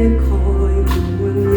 และคอยห่วง